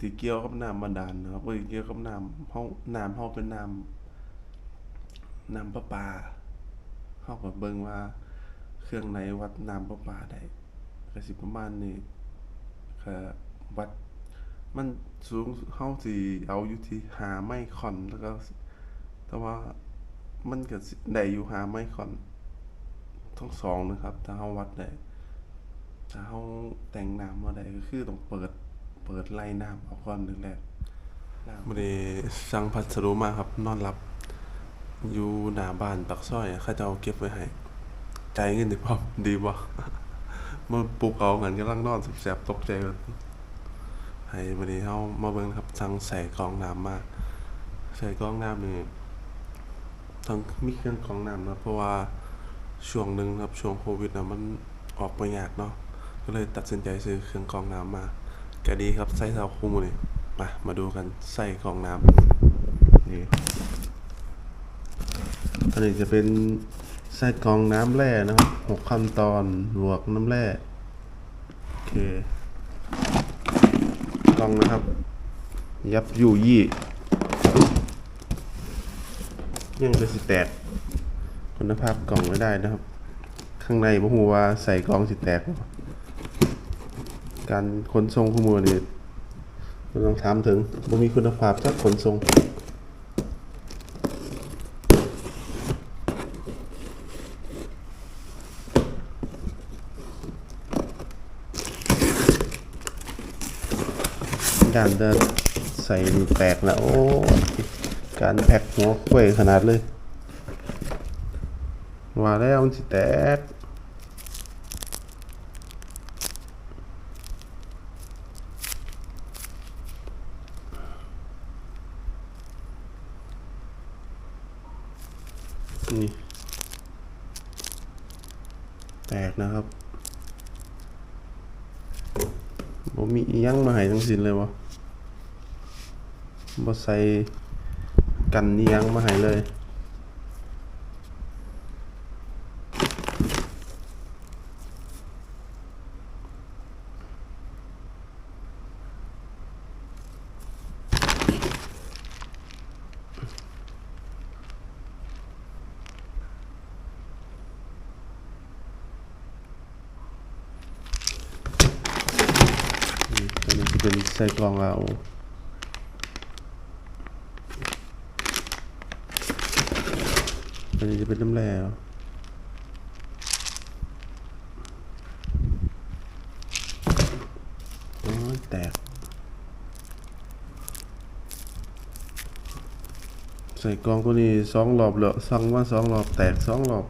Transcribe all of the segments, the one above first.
ที่เกี่ยวกับน้ำบาดาลนะครับก็เกี่ยวกับน้ำเฮาน้ำเฮาเป็นน้ำน้ำประปาเฮาก็เบิ่งว่าเครื่องไหนวัดน้ำประปาได้ก็สิประมาณนี้ก็วัดมันสูงเฮาสิเอาอยู่ที่5ไมคอนแล้วก็ แต่ว่ามันก็สิได้อยู่5ไมคอนทั้งสองนะครับ ถ้าเฮาวัดได้ถ้าเฮาแต่งน้ำบ่ได้ก็คือต้องเปิด เปิดไล่น้ำออกก่อนแรกๆมื้อนี้สั่งพัสดุมาครับ นอนหลับ อยู่หน้าบ้านปากซอยอะเขาเจ้าเก็บไว้ให้ใจเงินด้พอดีบ่มาปลุกเอากันกำลังนอนแสบตกใจว่าให้มื้อนี้เฮามาเบิ่งครับสั่งใส่กองน้ำมาใส่กองน้ำนี่ต้งมีเครื่องกองน้ำนะเพราะว่าช่วงหนึงครับช่วงโควิดนะมันออกบ่ยากเนาะก็เลยตัดสินใจซื้อเครื่องกองน้ำมา ก็ดีครับใส่เท่าคู่มือนี่มามาดูกันใส่กองน้ำนี่อันนี้จะเป็นใส่กรองน้ำแร่นะครับหกขั้นตอนลวกน้ำแร่โอเคกรองนะครับ ยับยู่ยี่ยังจะสิแตกคุณภาพกล่องไม่ได้นะครับ ข้างในบ่ฮู้ว่าใส่กรองสิแตก การขนส่งข้อมูลนี่บ่ต้องถามถึงบ่มีคุณภาพจักขนส่งการจะใส่แตกแล้วโอ้การแพ็คหัวกล้วยขนาดเลย ว่าแล้วมันสิแตก นี่แตกนะครับบ่มีอิหยังมาหายทั้งสิ้นเลยวะบ่ใส่กันอิหยังมาหายเลย เป็นใส่กล่องเอาตัวนี้จะเป็นน้ำแร่เอโอ้ยแตก ใส่กองตัวนี้สองรอบแล้วสั่งมาสองรอบแตกสองรอบ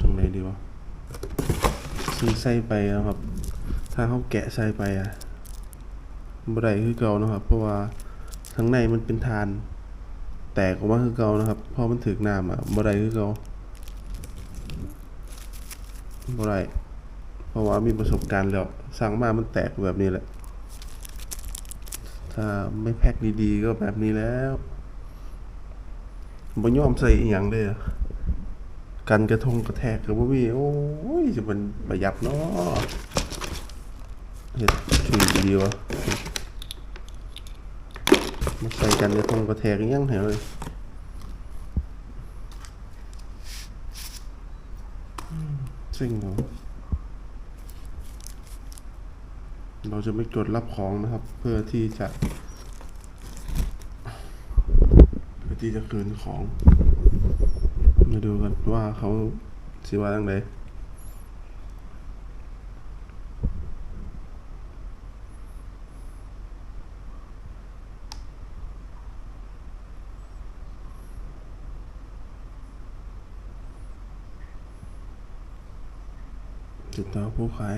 ตรงไหนดีวะซื้อใส่ไปนะครับ ถ้าเขาแกะใส่ไปอะบ่ได้คือเก่านะครับ เพราะว่าข้างในมันเป็นทาน แตกออกมาคือเก่านะครับเพราะมันถึกน้ำอะบ่ได้คือเก่าบ่ได้เพราะว่ามีประสบการณ์แล้วสั่งมามันแตกแบบนี้แหละ ถ้าไม่แพ็คดีๆก็แบบนี้แล้วบ่ยอมใส่อีหยังเลยอะ กันกระทงกระแทกกับว่ามีโอ้ยจะมันประหยัดเนาะเฮ็ดช่วดีวะมาใส่กันกระทงกระแทกยังเหรอเลยจริงเหรอเราจะไม่กดรับของนะครับ เพื่อที่จะ เพื่อที่จะคืนของ มาดูกันว่าเขาสิว่าจังไดติดต่อผู้ขาย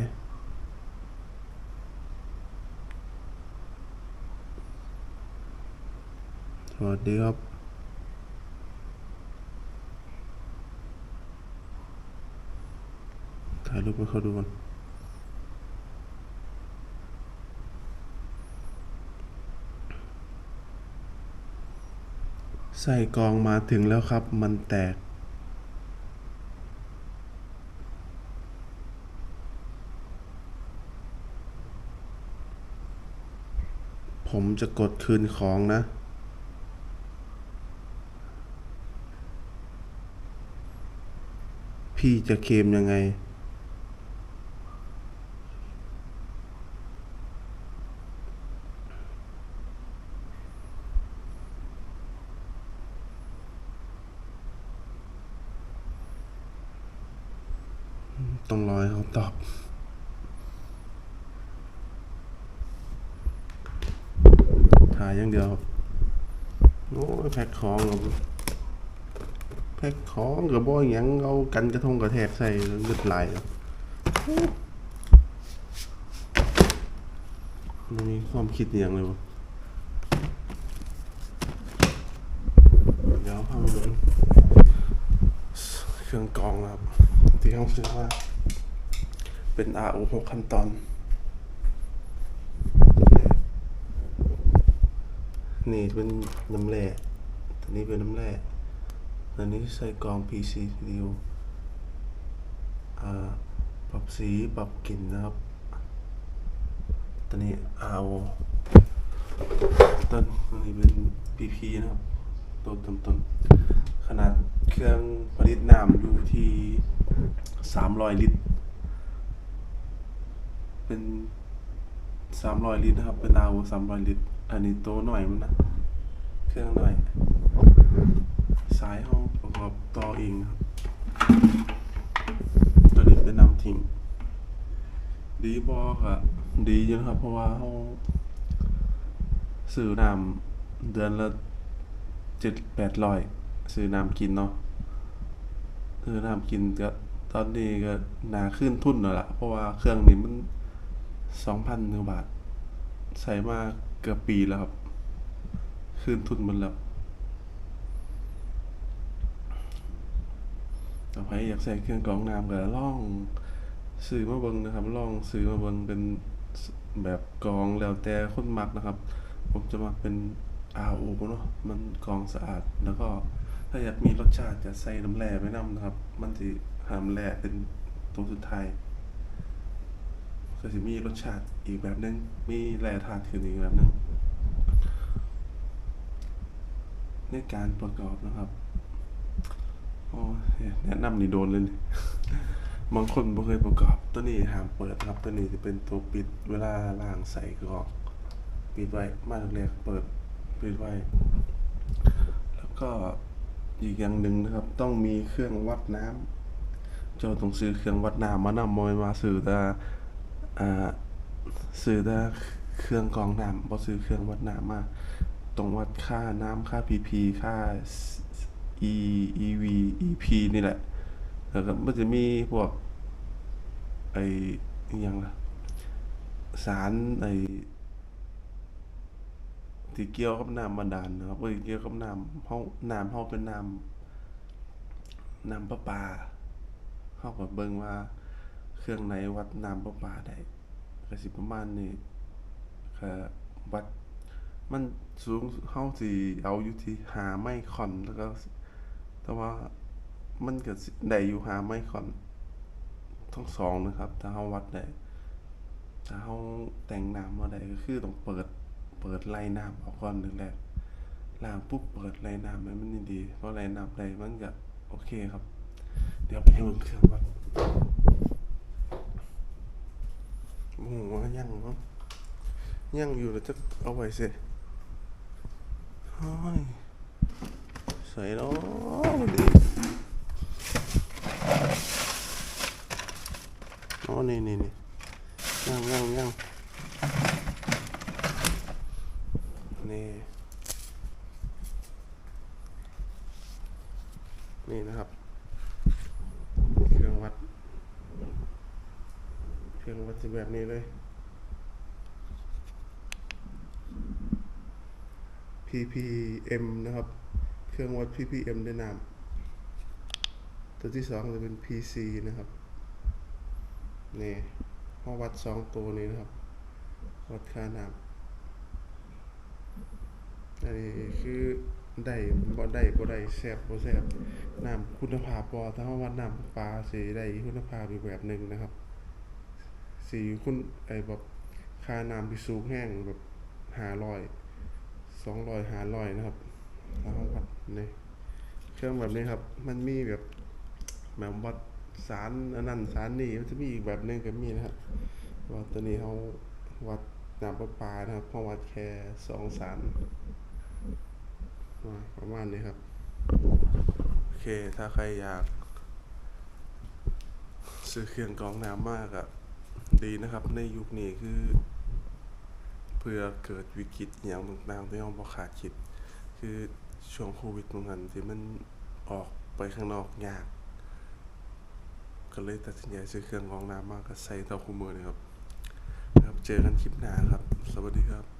สวัสดีครับ ถ่ายรูปให้เขาดูกันใส่กองมาถึงแล้วครับ มันแตก ผมจะกดคืนของนะ พี่จะเคมยังไง ต้องรอให้เขาตอบถ่ายอย่างเดียวครับโอ้ยแพ็คของกับแพ็คของกับบ่อหยังเอากันกระทงกระแทกใส่เลือดไหลมันมีความคิดอย่างเลยวะเดี๋ยวพามาดูเครื่องกรองครับที่เขาซื้อมา เป็น RO 6ขั้นตอน นี่เป็นน้ำแร่ตัวนี้เป็นน้ำแร่ตัวนี้ใส่กรอง PC Studio อ่าปรับสีปรับกลิ่นนะครับตัวนี้ RO ต้นตัวนี้เป็น PP นะครับตัวต้นต้นขนาดเครื่องผลิตน้ำอยู่ที่ 300 ลิตร เป็น300ลิตรนะครับ เป็น RO 300ลิตร อันนี้โตหน่อยมันนะ เครื่องหน่อย สายห้องประกอบต่อเองครับ ตัวนี้เป็นน้ำทิ้ง ดีบอกอะดีอยู่นะครับ เพราะว่าเขาซื้อน้ำเดือนละเจ็ดแปดร้อยซื้อน้ำกินเนาะซื้อน้ำกินก็ตอนนี้ก็หนาขึ้นทุนแล้วล่ะ เพราะว่าเครื่องนี้มัน สองพันกว่าบาทใช้มาเกือบปีแล้วครับ คืนทุนหมันแล้วต่อไปอยากใส่เครื่องกรองน้ำก็ล่องซื้อมาเบิงนะครับล่องซื้อมาเบิงเป็นแบบกรองแล้วแต่คนมักนะครับ ผมจะมักเป็น RO เนาะมันกรองสะอาดแล้วก็ถ้าอยากมีรสชาติจะใส่น้ำแร่ไว้นํนะครับ มันสิหามแร่เป็นตัวสุดท้าย ก็จะมีรสชาติอีกแบบหนึง มีแร่ธาตุขึ้นอีกแบบหนึง ในการประกอบนะครับโอ้ยแนะนำนี่โดนเลยนี่บางคนบ่เคยประกอบตัวนี้ห้ามเปิดครับ ตัวนี้จะเป็นตัวปิดเวลาล่างใส่กรอก ปิดไว้มาแรกเปิดปิดไว้ แล้วก็อีกอย่างหนึ่งนะครับ ต้องมีเครื่องวัดน้ำเจ้าต้องซื้อเครื่องวัดน้ำมานำมอยมาซื้อแต่ อ่าซื้อแต่เครื่องกรองน้ำบ่ซื้อเครื่องวัดน้ำมาต้องวัดค่าน้ำค่า PP ค่า E EV EP นี่แหละ แล้วก็มันจะมีพวกไอ้ยังล่ะ สารไอ้ที่เกี่ยวกับน้ำบาดาลนะครับเอ้ยเกี่ยวกับน้ำเฮาน้ำเฮาเป็นน้ำน้ำประปาเฮาก็เบิ่งว่า เครื่องไหนวัดน้ำประปาได้ก็สิประมาณนี้ก็วัดมันสูงเฮาสิเอาอยู่ที่5ไมคอนแล้วก็ แต่ว่ามันก็สิได้อยู่5ไมคอนทั้งสองนะครับ ถ้าเฮาวัดได้ถ้าเฮาแต่งน้ำมาได้ก็คือต้องเปิดเปิดไล่น้ำออกก่อนแรกๆล้างปุ๊บเปิดไล่น้ำให้มันดีๆพอไล่น้ำได้มันก็โอเคครับ เดี๋ยวไปเบิ่งเครื่องวัด โอ้โหว่ายังบ่ยังอยู่แล้วจะเอาไว้สิเฮ้ยใส่เนาะดีอ๋อนี่นี่นี่ยังยังยังนี่ นี่นะครับ เครื่องวัด เครื่องวัดจะแบบนี้เลย ppm นะครับ เครื่องวัด ppm ด้วยน้ำตัวที่สองจะเป็น pc นะครับ นี่ห้อวัดสองตัวนี้นะครับ วัดค่าน้ำอันนี้คือได้บ่ได้บ่ได้แซ่บบ่แซ่บน้ำคุณภาพบ่ถ้าเฮาว่าน้ำประปาสิได้คุณภาพอีกแบบหนึงนะครับ สิคุณไอ้แบบค่าน้ำที่สูงแห้งแบบ500 200 500นะครับถ้าเฮาวัดในเครื่องแบบนี้ครับ มันมีแบบแบบวัดสารอันนั้นสารนี่มันจะมีอีกแบบหนึงก็มีนะครับว่าตัวนี้เฮาวัดน้ำประปานะครับเฮาวัดแค่สองสารอ่าประมาณนี้ครับ โอเคถ้าใครอยาก ซื้อเครื่องกรองน้ำมากอะ ดีนะครับ ในยุคนี้คือ เพื่อเกิดวิกฤตอย่างต่างๆที่เราบ่คาดคิด คือช่วงโควิดตรงนั้นที่มันออกไปข้างนอกยาก ก็เลยตัดสินใจซื้อเครื่องกรองน้ำมากก็ใส่เท่าคู่มือเลยครับนะครับ เจอกันคลิปหน้าครับ สวัสดีครับ